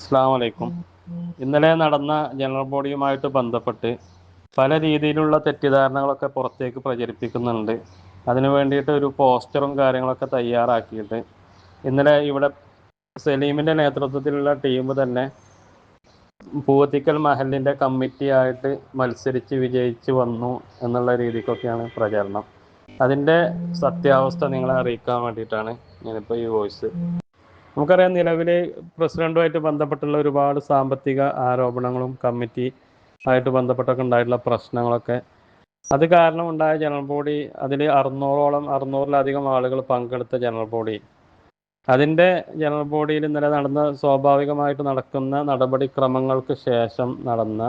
അസ്സാം വലൈക്കും ഇന്നലെ നടന്ന ജനറൽ ബോഡിയുമായിട്ട് ബന്ധപ്പെട്ട് പല രീതിയിലുള്ള തെറ്റിദ്ധാരണകളൊക്കെ പുറത്തേക്ക് പ്രചരിപ്പിക്കുന്നുണ്ട്. അതിനു വേണ്ടിയിട്ട് ഒരു പോസ്റ്ററും കാര്യങ്ങളൊക്കെ തയ്യാറാക്കിയിട്ട് ഇന്നലെ ഇവിടെ സലീമിന്റെ നേതൃത്വത്തിലുള്ള ടീം തന്നെ പൂവത്തിക്കൽ മഹലിന്റെ കമ്മിറ്റിയായിട്ട് മത്സരിച്ച് വിജയിച്ച് വന്നു എന്നുള്ള രീതിക്കൊക്കെയാണ് പ്രചരണം. അതിന്റെ സത്യാവസ്ഥ നിങ്ങളെ അറിയിക്കാൻ വേണ്ടിയിട്ടാണ് ഞാനിപ്പോൾ ഈ വോയിസ് നമുക്കറിയാം നിലവിൽ പ്രസിഡന്റുമായിട്ട് ബന്ധപ്പെട്ടുള്ള ഒരുപാട് സാമ്പത്തിക ആരോപണങ്ങളും കമ്മിറ്റി ആയിട്ട് ബന്ധപ്പെട്ടൊക്കെ ഉണ്ടായിട്ടുള്ള പ്രശ്നങ്ങളൊക്കെ. അത് കാരണം ഉണ്ടായ ജനറൽ ബോഡി അതിൽ അറുന്നൂറോളം അറുന്നൂറിലധികം ആളുകൾ പങ്കെടുത്ത ജനറൽ ബോഡി. അതിന്റെ ജനറൽ ബോഡിയിൽ ഇന്നലെ നടന്ന സ്വാഭാവികമായിട്ട് നടക്കുന്ന നടപടിക്രമങ്ങൾക്ക് ശേഷം നടന്ന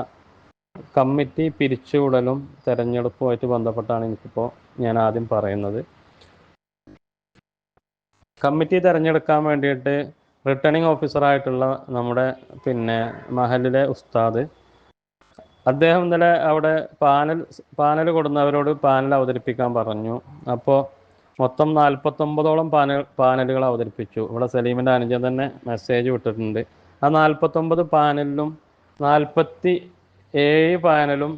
കമ്മിറ്റി പിരിച്ചുവിടലും തെരഞ്ഞെടുപ്പുമായിട്ട് ബന്ധപ്പെട്ടാണ് എനിക്കിപ്പോൾ ഞാൻ ആദ്യം പറയുന്നത്. കമ്മിറ്റി തിരഞ്ഞെടുക്കാൻ വേണ്ടിയിട്ട് റിട്ടേണിംഗ് ഓഫീസറായിട്ടുള്ള നമ്മുടെ പിന്നെ മഹലിലെ ഉസ്താദ്. അദ്ദേഹം ഇന്നലെ അവിടെ പാനൽ പാനൽ കൊടുന്നവരോട് പാനൽ അവതരിപ്പിക്കാൻ പറഞ്ഞു. അപ്പോൾ മൊത്തം നാൽപ്പത്തൊമ്പതോളം പാനൽ പാനലുകൾ അവതരിപ്പിച്ചു. ഇവിടെ സലീമിന്റെ അനുജൻ തന്നെ മെസ്സേജ് വിട്ടിട്ടുണ്ട്. ആ നാൽപ്പത്തൊമ്പത് പാനലിലും നാൽപ്പത്തി ഏഴ് പാനലും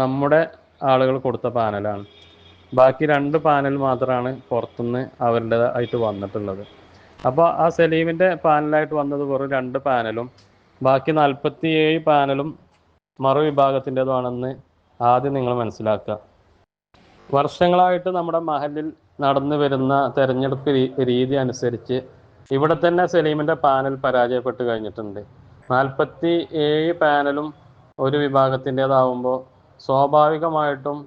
നമ്മുടെ ആളുകൾ കൊടുത്ത പാനലാണ്. ബാക്കി രണ്ട് പാനൽ മാത്രമാണ് പുറത്തുനിന്ന് അവരുടേതായിട്ട് വന്നിട്ടുള്ളത്. അപ്പോൾ ആ സലീമിന്റെ പാനലായിട്ട് വന്നത് വെറും രണ്ട് പാനലും ബാക്കി നാൽപ്പത്തി ഏഴ് പാനലും മറുവിഭാഗത്തിന്റെതുമാണെന്ന് ആദ്യം നിങ്ങൾ മനസ്സിലാക്കുക വർഷങ്ങളായിട്ട് നമ്മുടെ മഹലിൽ നടന്നു വരുന്ന തെരഞ്ഞെടുപ്പ് രീതി അനുസരിച്ച് ഇവിടെ തന്നെ സലീമിന്റെ പാനൽ പരാജയപ്പെട്ട് കഴിഞ്ഞിട്ടുണ്ട്. നാൽപ്പത്തി ഏഴ് പാനലും ഒരു വിഭാഗത്തിന്റെതാവുമ്പോൾ സ്വാഭാവികമായിട്ടും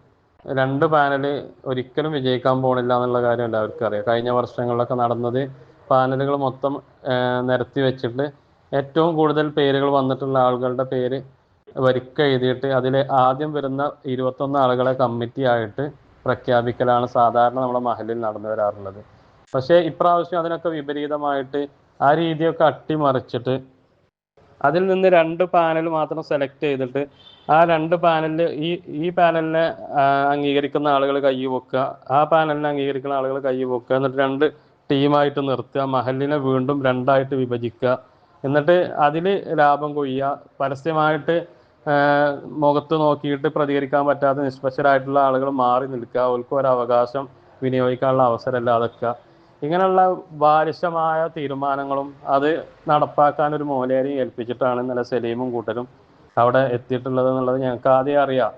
രണ്ട് പാനൽ ഒരിക്കലും വിജയിക്കാൻ പോണില്ല എന്നുള്ള കാര്യം എല്ലാവർക്കും അറിയാം. കഴിഞ്ഞ വർഷങ്ങളിലൊക്കെ നടന്നത് പാനലുകൾ മൊത്തം നിരത്തി വെച്ചിട്ട് ഏറ്റവും കൂടുതൽ പേരുകൾ വന്നിട്ടുള്ള ആളുകളുടെ പേര് വരിക്ക എഴുതിയിട്ട് അതിൽ ആദ്യം വരുന്ന ഇരുപത്തൊന്ന് ആളുകളെ കമ്മിറ്റി ആയിട്ട് പ്രഖ്യാപിക്കലാണ് സാധാരണ നമ്മുടെ മഹലിൽ നടന്നു വരാറുള്ളത്. പക്ഷേ ഇപ്രാവശ്യം അതിനൊക്കെ വിപരീതമായിട്ട് ആ രീതിയൊക്കെ അട്ടിമറിച്ചിട്ട് അതിൽ നിന്ന് രണ്ട് പാനൽ മാത്രം സെലക്ട് ചെയ്തിട്ട് ആ രണ്ട് പാനലിൽ ഈ ഈ പാനലിനെ അംഗീകരിക്കുന്ന ആളുകൾ കൈ പൊക്കുക. ആ പാനലിനെ അംഗീകരിക്കുന്ന ആളുകൾ കൈ പൊക്കുക. എന്നിട്ട് രണ്ട് ടീമായിട്ട് നിർത്തുക. മഹലിനെ വീണ്ടും രണ്ടായിട്ട് വിഭജിക്കുക. എന്നിട്ട് അതിൽ ലാഭം കൊയ്യുക. പരസ്യമായിട്ട് മുഖത്ത് നോക്കിയിട്ട് പ്രതികരിക്കാൻ പറ്റാത്ത നിഷ്പക്ഷരായിട്ടുള്ള ആളുകൾ മാറി നിൽക്കുക. അവർക്ക് ഒരു അവകാശം വിനിയോഗിക്കാനുള്ള അവസരം ഇല്ലാതെക്കുക ഇങ്ങനെയുള്ള ബാലിശമായ തീരുമാനങ്ങളും അത് നടപ്പാക്കാൻ ഒരു മോലേരി ഏൽപ്പിച്ചിട്ടാണ് ഇന്നലെ സലീമും കൂട്ടരും അവിടെ എത്തിയിട്ടുള്ളത് എന്നുള്ളത് ഞങ്ങൾക്ക് ആദ്യം അറിയാം.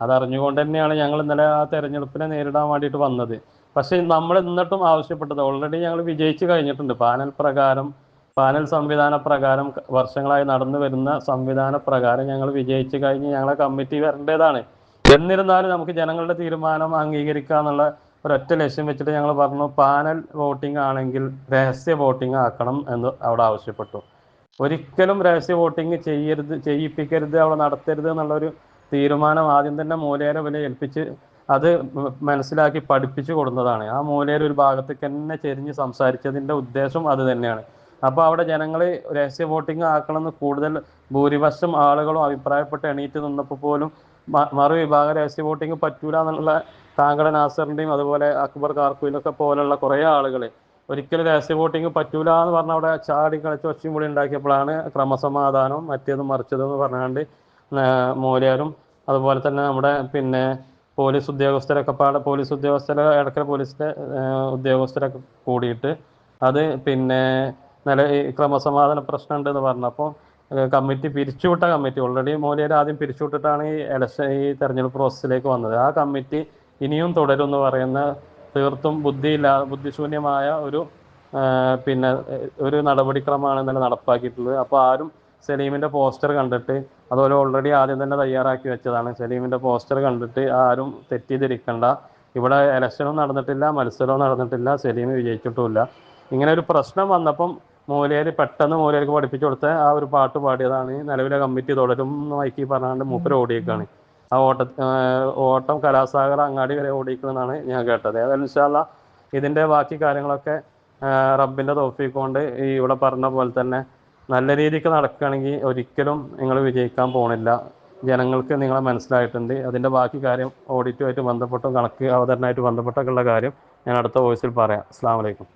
അതറിഞ്ഞുകൊണ്ട് തന്നെയാണ് ഞങ്ങൾ ഇന്നലെ ആ തെരഞ്ഞെടുപ്പിനെ നേരിടാൻ വേണ്ടിയിട്ട് വന്നത്. പക്ഷേ നമ്മൾ എന്നിട്ടും ആവശ്യപ്പെട്ടത് ഓൾറെഡി ഞങ്ങൾ വിജയിച്ചു കഴിഞ്ഞിട്ടുണ്ട്. പാനൽ പ്രകാരം പാനൽ സംവിധാന പ്രകാരം വർഷങ്ങളായി നടന്നു വരുന്ന സംവിധാന പ്രകാരം ഞങ്ങൾ വിജയിച്ചു കഴിഞ്ഞ് ഞങ്ങളെ കമ്മിറ്റി വരേണ്ടതാണ്. എന്നിരുന്നാലും നമുക്ക് ജനങ്ങളുടെ തീരുമാനം അംഗീകരിക്കുക എന്നുള്ള ഒരൊറ്റ ലക്ഷ്യം വെച്ചിട്ട് ഞങ്ങൾ പറഞ്ഞു പാനൽ വോട്ടിംഗ് ആണെങ്കിൽ രഹസ്യ വോട്ടിംഗ് ആക്കണം എന്ന് അവിടെ ആവശ്യപ്പെട്ടു. ഒരിക്കലും രഹസ്യ വോട്ടിംഗ് ചെയ്യരുത് ചെയ്യിപ്പിക്കരുത് അവിടെ നടത്തരുത് എന്നുള്ളൊരു തീരുമാനം ആദ്യം തന്നെ മൂലേര വില ഏൽപ്പിച്ച് അത് മനസ്സിലാക്കി പഠിപ്പിച്ചു കൊടുത്തതാണ്. ആ മൂലേര ഒരു ഭാഗത്തേക്ക് തന്നെ ചെരിഞ്ഞ് സംസാരിച്ചതിന്റെ ഉദ്ദേശം അത് തന്നെയാണ്. അപ്പോൾ അവിടെ ജനങ്ങൾ രഹസ്യ വോട്ടിംഗ് ആക്കണമെന്ന് കൂടുതൽ ഭൂരിപക്ഷം ആളുകളും അഭിപ്രായപ്പെട്ട് എണീറ്റ് നിന്നപ്പോൾ പോലും മറു വിഭാഗം രഹസ്യ വോട്ടിംഗ് പറ്റൂല എന്നുള്ള താങ്കളെ നാസറിന്റെയും അതുപോലെ അക്ബർ കാർക്കുയിലൊക്കെ പോലുള്ള കുറേ ആളുകൾ ഒരിക്കലും രഹസ്യ വോട്ടിംഗ് പറ്റൂല എന്ന് പറഞ്ഞ അവിടെ ചാടി കളിച്ച് ഒച്ചയും കൂടി ഉണ്ടാക്കിയപ്പോഴാണ് ക്രമസമാധാനവും മറ്റേതും മറിച്ചതും എന്ന് പറഞ്ഞാണ്ട് മൂലയാരും അതുപോലെ തന്നെ നമ്മുടെ പിന്നെ പോലീസ് ഉദ്യോഗസ്ഥരൊക്കെ പാടെ പോലീസ് ഉദ്യോഗസ്ഥരെ ഇടയ്ക്കൽ പോലീസിന്റെ ഉദ്യോഗസ്ഥരൊക്കെ കൂടിയിട്ട് അത് പിന്നെ നില ക്രമസമാധാന പ്രശ്നം പറഞ്ഞു. പറഞ്ഞപ്പോൾ കമ്മിറ്റി പിരിച്ചുവിട്ട കമ്മിറ്റി ഓൾറെഡി മോലിയർ ആദ്യം പിരിച്ചുവിട്ടിട്ടാണ് ഈ ഇലക്ഷൻ ഈ തെരഞ്ഞെടുപ്പ് പ്രോസസ്സിലേക്ക് വന്നത്. ആ കമ്മിറ്റി ഇനിയും തുടരും എന്ന് പറയുന്ന തീർത്തും ബുദ്ധിയില്ല ബുദ്ധിശൂന്യമായ ഒരു പിന്നെ ഒരു നടപടിക്രമമാണ് ഇന്നലെ നടപ്പാക്കിയിട്ടുള്ളത്. അപ്പോൾ ആരും സലീമിന്റെ പോസ്റ്റർ കണ്ടിട്ട് അതുപോലെ ഓൾറെഡി ആദ്യം തന്നെ തയ്യാറാക്കി വെച്ചതാണ്. സലീമിന്റെ പോസ്റ്റർ കണ്ടിട്ട് ആരും തെറ്റിദ്ധരിക്കണ്ട ഇവിടെ ഇലക്ഷനും നടന്നിട്ടില്ല മത്സരവും നടന്നിട്ടില്ല സലീം വിജയിച്ചിട്ടുമില്ല. ഇങ്ങനെ ഒരു പ്രശ്നം വന്നപ്പം മൂലയർ പെട്ടെന്ന് മൂലയിലേക്ക് പഠിപ്പിച്ചു കൊടുത്ത ആ ഒരു പാട്ട് പാടിയതാണ് നിലവിലെ കമ്മിറ്റി തുടരും മൈക്കി പറഞ്ഞാണ്ട് മൂപ്പര് ഓടിയേക്കാണ്. ആ ഓട്ട ഓട്ടം കലാസാഗർ അങ്ങാടി വരെ ഓടിക്കുന്നതാണ് ഞാൻ കേട്ടത്. ഏതായാലും ഇൻഷാല്ല ഇതിന്റെ ബാക്കി കാര്യങ്ങളൊക്കെ റബ്ബിന്റെ തോഫിക്കൊണ്ട് ഈ ഇവിടെ പറഞ്ഞ പോലെ തന്നെ നല്ല രീതിക്ക് നടക്കുകയാണെങ്കിൽ ഒരിക്കലും നിങ്ങൾ വിജയിക്കാൻ പോണില്ല. ജനങ്ങൾക്ക് നിങ്ങളെ മനസ്സിലായിട്ടുണ്ട്. അതിന്റെ ബാക്കി കാര്യം ഓഡിറ്റുമായിട്ട് ബന്ധപ്പെട്ടും കണക്ക് അവതരണമായിട്ട് ബന്ധപ്പെട്ടൊക്കെ ഉള്ള കാര്യം ഞാൻ അടുത്ത വോയിസിൽ പറയാം. അസ്സാം വലൈക്കും